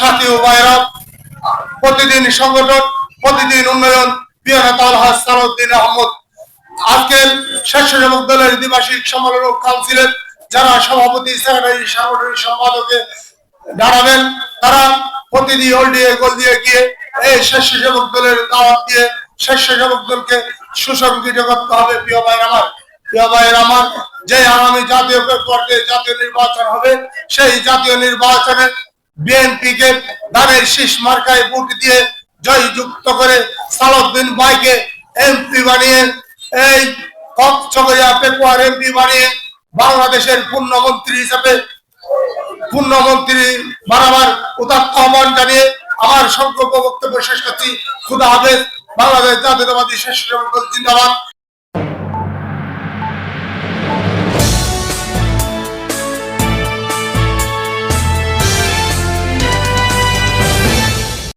সাথী ও প্রতিদিন সংগঠন, প্রতিদিন উন্নয়ন সালাউদ্দিন আহমদ। আজকের স্বেচ্ছাসেবক দলের দ্বিবার্ষিক সম্মেলন কাউন্সিলের যারা সভাপতি, সেক্রেটারি, সাংগঠনিক সম্পাদকে দাঁড়াবেন, তারা প্রতিদিন ওল্ডিয়ে গোল দিয়ে গিয়ে এই স্বেচ্ছাসেবক দলের দাওয়াত দিয়ে স্বেচ্ছাসেবক দলকে সুসংগঠিত করতে হবে। প্রিয় ভাই আমার, প্রিয় ভাইয়ের আমার যে আগামী জাতীয় পর্যায়ে জাতীয় নির্বাচন হবে, সেই জাতীয় নির্বাচনে বিএনপি কে শীষ মার্কায় দিয়ে জয় যুক্ত করে সালাউদ্দিন ভাইকে এমপি বানিয়ে, এই কক্সবাজার পেকুয়ার এমপি বানিয়ে বাংলাদেশের পূর্ণমন্ত্রী হিসাবে পূর্ণমন্ত্রী বানাবার উদাত্ত আহ্বান জানিয়ে আমার সংকল্প বক্তব্য শেষ করছি। খুদা হাফেজ, বাংলাদেশ জাতীয়তাবাদী শেষ জিন্দাবাদ।